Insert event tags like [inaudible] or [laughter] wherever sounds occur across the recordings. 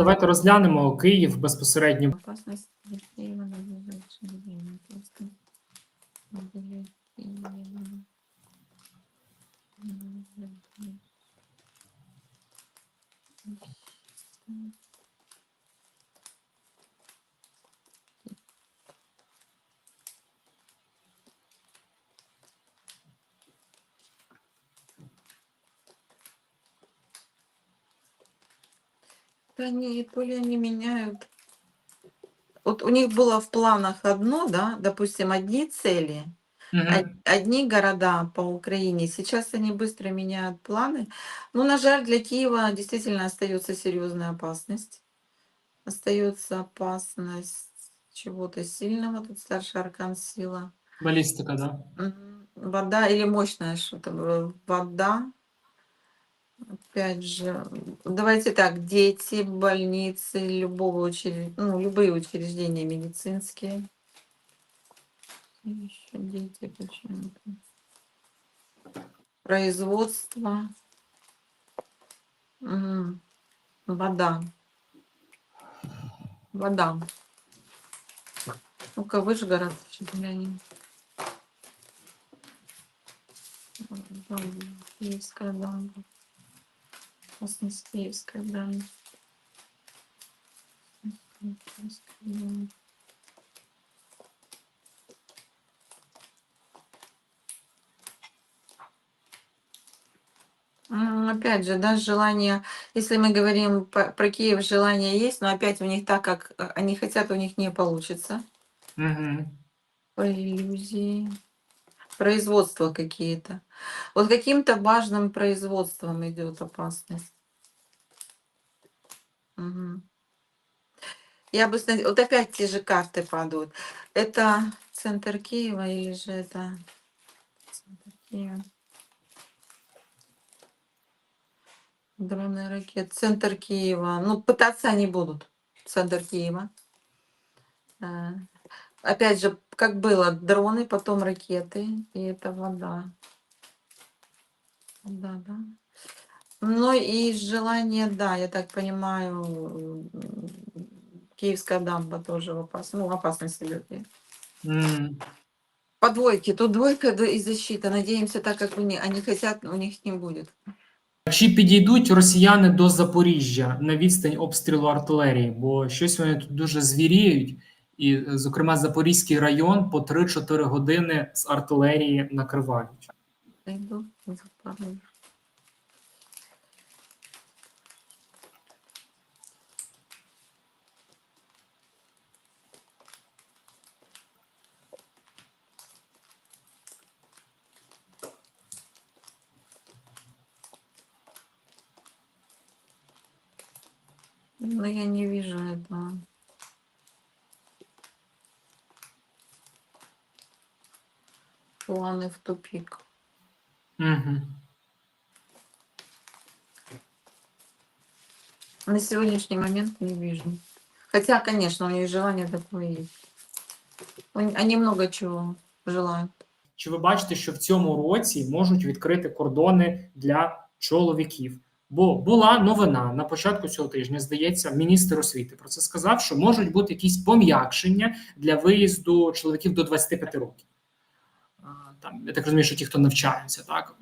Давайте розглянемо Київ безпосередньо. Для Они, то ли они меняют. Вот у них было в планах одно, да, допустим, одни цели, од- одни города по Украине. Сейчас они быстро меняют планы. Ну, на жаль, для Киева действительно остается серьезная опасность. Остается опасность чего-то сильного. Тут старший аркан сила. Балістика, да? Вода или мощная что-то. э, Вода. Опять же, давайте так, дети, больницы, любого учреждения, ну, любые учреждения медицинские. Еще дети почему-то. Производство. М, Вода. Вода. Ну-ка, Вышгород, что-то глянем. Киевская дамба. Киевская дамба. М, Опять же, да, желание, если мы говорим про Киев, желание есть, но опять у них так, как э, они хотят, у них не получится. Угу. По иллюзии. Производства какие-то. Вот каким-то важным производством идет опасность. Мгм. Я бы, вот опять те же карты падают. Это центр Киева или же это центр Киева? Дроны, ракет. Центр Киева. Ну, пытаться они будут. Центр Киева. Э, Опять же, как было, дроны, потом ракеты, и это вода. Да, да. Ну и желание, да, я так понимаю, м, Киевская дамба тоже в опасности, ну, в опасности людей. М. По двойке, тут двойка да, и защита. Надеемся, так как они, они хотят, у них не будет. Чи підійдуть росіяни до Запоріжжя на відстань обстрілу артилерії? Бо щось вони тут дуже звіріють, і, е, зокрема, Запорізький район по 3-4 години з артилерії накривають. Но я не вижу этого. Планы в тупик. Угу. На сегодняшний момент не вижу. Хотя, конечно, у них желание такое есть. Он- Они много чего желают. Чи ви бачите, що в цьому році можуть відкрити кордони для чоловіків? Бо була новина на початку цього тижня, здається, міністр освіти про це сказав, що можуть бути якісь пом'якшення для виїзду чоловіків до 25 років. Там я так розумію, що ті, хто навчаються, так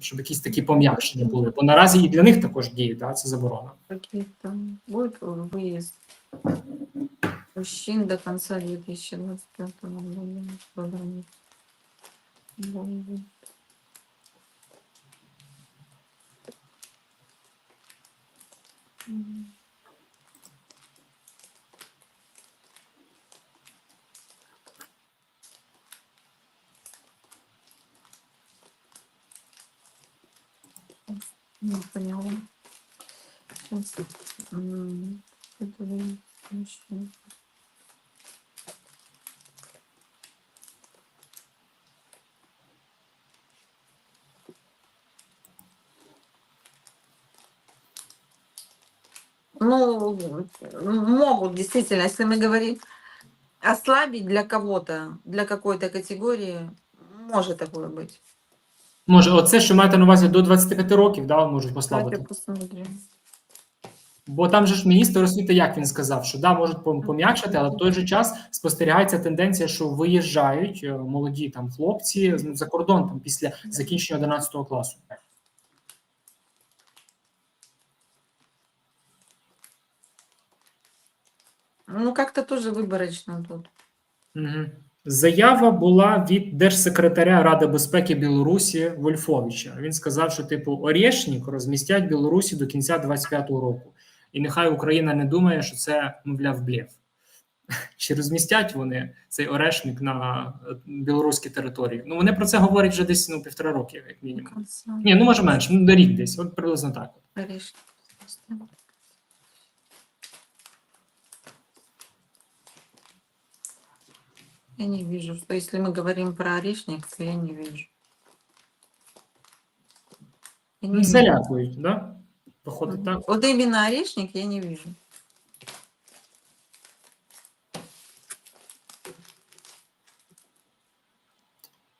щоб якісь такі пом'якшення були. Бо наразі і для них також діє да, це заборона. Какие-то будет выезд мужчин до конца 2025 года. за Не поняла. Сейчас. это. Ну, могут действительно, если мы говорим ослабить для кого-то, для какой-то категории, может такое быть. Може, оце, що маєте на увазі до 25 років, да, можуть послабити. Бо там же ж міністр освіти, як він сказав, що да, можуть пом'якшити, але в той же час спостерігається тенденція, що виїжджають е, молоді там хлопці за кордон там після закінчення 11 класу. Ну, как-то тоже выборочно тут. Угу. Заява була від держсекретаря Ради безпеки Білорусі Вольфовича. Він сказав, що типу Орєшнік розмістять Білорусі до кінця 25-го року. І нехай Україна не думає, що це, мовляв, блєв. [laughs] Чи розмістять вони цей орешник на е, білоруській території? Ну вони про це говорять вже десь ну, півтора роки, як мінімум. Ні, ну може менше, ну до рік десь, от приблизно так. Я не вижу, что если мы говорим про орешник, то я не вижу. Я не Ну, залякують, да? Походить так. Вот именно орешник я не вижу.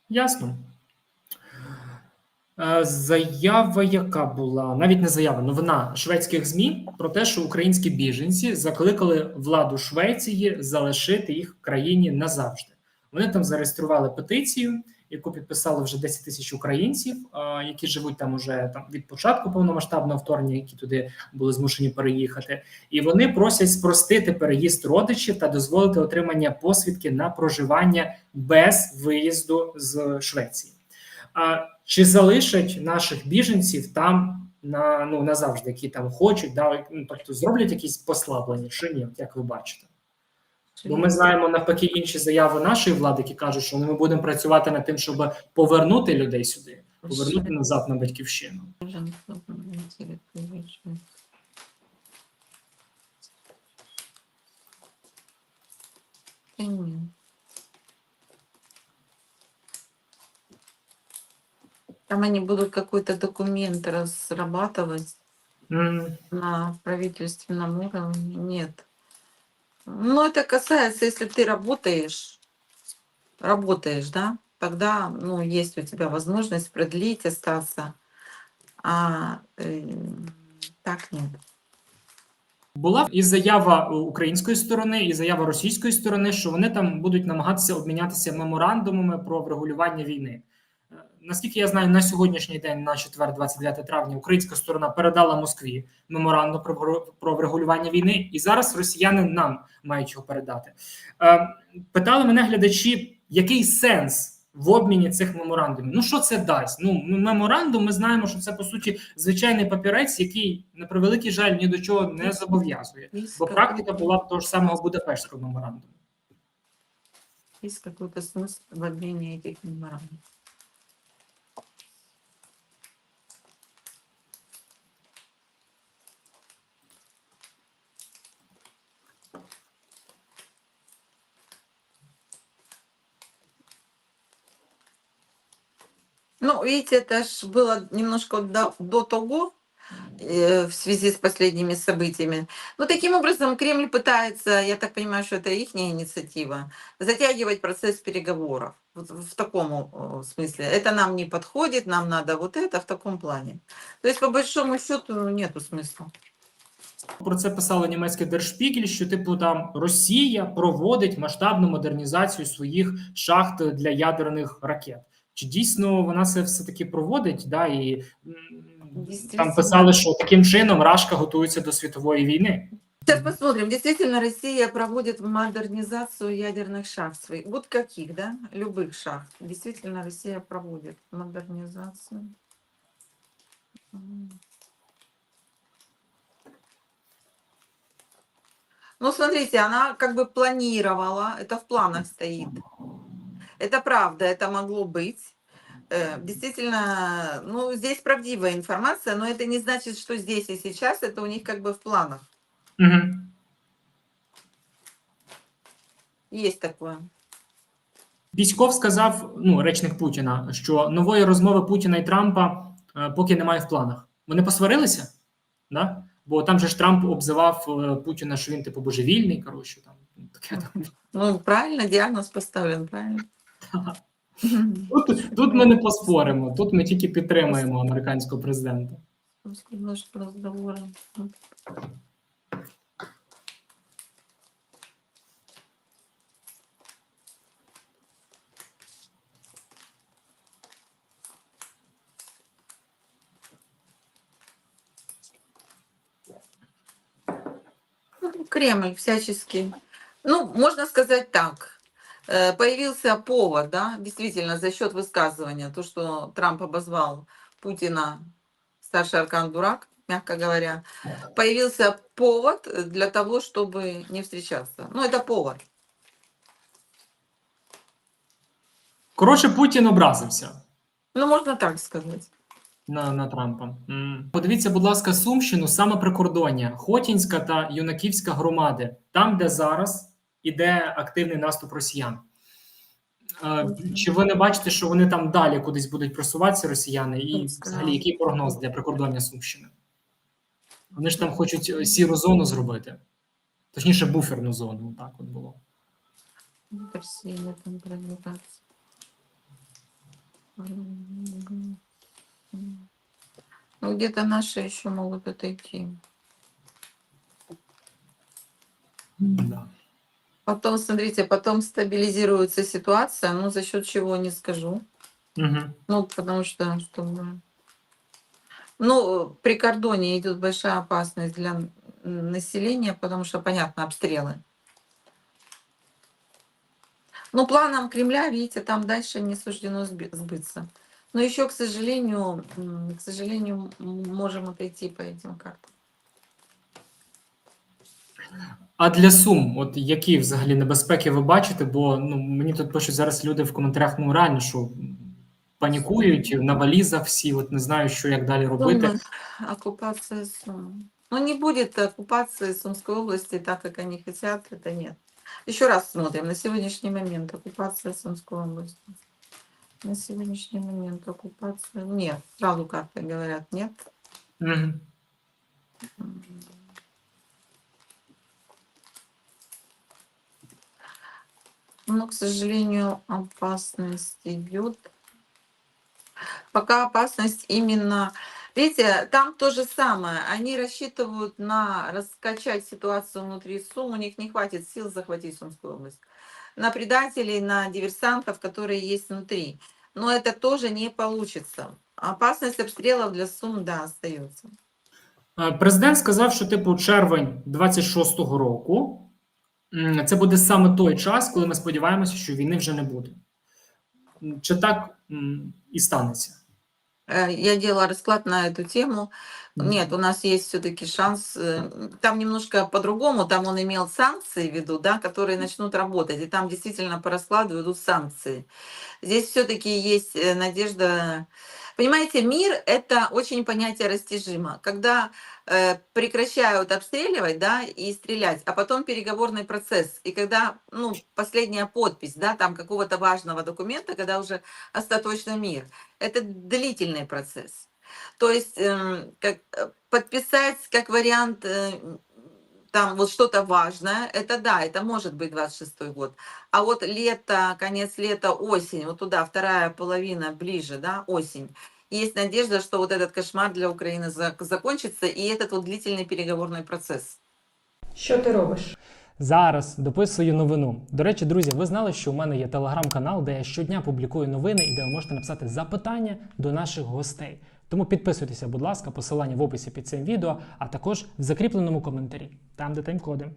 Ясно. Е, Заява, яка була, навіть не заява, новина шведських ЗМІ про те, що українські біженці закликали владу Швеції залишити їх в країні назавжди. Вони там зареєстрували петицію, яку підписали вже 10 тисяч українців, е, які живуть там уже там від початку повномасштабного вторгнення, які туди були змушені переїхати. І вони просять спростити переїзд родичів та дозволити отримання посвідки на проживання без виїзду з Швеції. А чи залишать наших біженців там на ну назавжди, які там хочуть, да ну, тобто зроблять якісь послаблення, чи ні, як ви бачите? Бо ми знаємо навпаки інші заяви нашої влади, які кажуть, що ми будемо працювати над тим, щоб повернути людей сюди, повернути назад на батьківщину. Да Там они будут какой-то документ разрабатывать М, на правительственном уровне. Нет. Ну, это касается, если ты работаешь, работаешь, да, тогда, ну, есть у тебя возможность продлить, остаться. А э, так нет. Була і заява української сторони, і заява російської сторони, що вони там будуть намагатися обмінятися меморандумами про врегулювання війни. Наскільки я знаю, на сьогоднішній день, на четвер, 29 травня, українська сторона передала Москві меморандум про, про врегулювання війни, і зараз росіяни нам мають його передати. Е, питали мене глядачі, який сенс в обміні цих меморандумів? Ну що це дасть? Ну меморандум. Ми знаємо, що це по суті звичайний папірець, який на превеликий жаль ні до чого не зобов'язує. Бо практика була б того ж самого Будапештського меморандуму. Есть какой-то смысл в обмене этих меморандумов. Ну, видите, это ж было немножко до, до того, э, в связи с последними событиями. Ну, таким образом, Кремль пытается, я так понимаю, что это их инициатива, затягивать процесс переговоров. Вот в в таком э, смысле. Это нам не подходит, нам надо вот это в таком плане. То есть, по большому счету, ну, нету смысла. Про це писало німецький Держпігель, що типу там Росія проводить масштабну модернізацію своїх шахт для ядерних ракет. Чи дійсно вона це все таки проводить? Да, і м, там Дійсно. писали, що таким чином Рашка готується до світової війни. Сейчас посмотрим. Действительно, Россия проводит модернизацию ядерных шахт своих. Вот каких, да? Любых шахт. Действительно, Россия проводит модернизацию. М. Ну, смотрите, она как бы планировала, это в планах стоит. Это правда, это могло быть. Э, Действительно, ну, здесь правдивая информация, но это не значит, что здесь и сейчас это у них как бы в планах. Угу. Есть такое. Піськов сказав, ну речник Путіна, що нової розмови Путіна і Трампа е, поки немає в планах. Вони посварилися, да? бо там же ж Трамп обзивав е, Путіна, що він типу божевільний. Коротше, там таке там. Ну, правильно, диагноз поставлен, правильно. Тут тут ми не поспоримо, тут ми тільки підтримуємо американського президента. Ну, Кремль всячески. Ну, можна сказати так, Э, Появился повод, да, действительно, за счет высказывания, то, что Трамп обозвал Путина старший аркан дурак, мягко говоря, появился повод для того, чтобы не встречаться. Ну, это повод. Коротше, Путін образився. Ну, можно так сказать. на, на Трампа. М. Подивіться, будь ласка, Сумщину, саме прикордоння, Хотінська та Юнаківська громади, там, де зараз іде активний наступ росіян. Е, Чи ви не бачите, що вони там далі кудись будуть просуватися, росіяни? І взагалі, який прогноз для прикордоння Сумщини? Вони ж там хочуть е, сіру зону зробити, точніше, буферну зону. Так от було. Россия там продвигаться. Ну, где-то наши еще могут отойти. Да. Потом, смотрите, потом стабилизируется ситуация, ну, за счет чего не скажу. Угу. Ну, потому что, чтобы... Ну, при кордоне идет большая опасность для населения, потому что, понятно, обстрелы. Ну, планом Кремля, видите, там дальше не суждено сбыться. Но еще, к сожалению, к сожалению, можем отойти по этим картам. А для Сум, от які взагалі небезпеки ви бачите? Бо ну мені тут пишуть зараз люди в коментарях, ну реально, що панікують на валізах всі, от не знаю, що як далі робити. Оккупация Сум. Ну, не будет оккупации Сумской области так, как они хотят, это нет. Еще раз смотрим. На сегодняшний момент оккупация Сумской области. На сегодняшний момент оккупация... Нет, сразу карты говорят, нет. Мгм. Но, к сожалению, опасность идет. Пока опасность именно... Видите, там то же самое. Они рассчитывают на раскачать ситуацию внутри Сум. У них не хватит сил захватить Сумскую область. На предателей, на диверсантов, которые есть внутри. Но это тоже не получится. Опасность обстрелов для Сум, да, остается. Е, Президент сказав, що типу червень 26-го року це буде саме той час, коли ми сподіваємося, що війни вже не буде. М, Чи так м, і станеться? Э, Я делала расклад на эту тему. Мгм. Нет, у нас есть все-таки шанс. э, Там немножко по-другому. Там он имел санкции в виду, да, которые начнут работать. И там действительно по раскладу идут санкции. Здесь все-таки есть э, надежда. Понимаете, мир это очень понятие растяжимо. Когда э, прекращают обстреливать, да, и стрелять, а потом переговорный процесс, и когда, ну, последняя подпись, да, там какого-то важного документа, когда уже остаточно мир, это длительный процесс. То есть эм, как, э, подписать как вариант э, там вот что-то важное, это да, это может быть 26 год. А вот лето, конец лета, осень, вот туда вторая половина ближе, да, осень. Есть надежда, что вот этот кошмар для Украины зак- закончится, и этот вот длительный переговорный процесс. Що ти робиш? Зараз дописую новину. До речі, друзі, ви знали, що у мене є телеграм-канал, де я щодня публікую новини і де ви можете написати запитання до наших гостей. Тому підписуйтеся, будь ласка, посилання в описі під цим відео, а також в закріпленому коментарі, там де тайм-коди.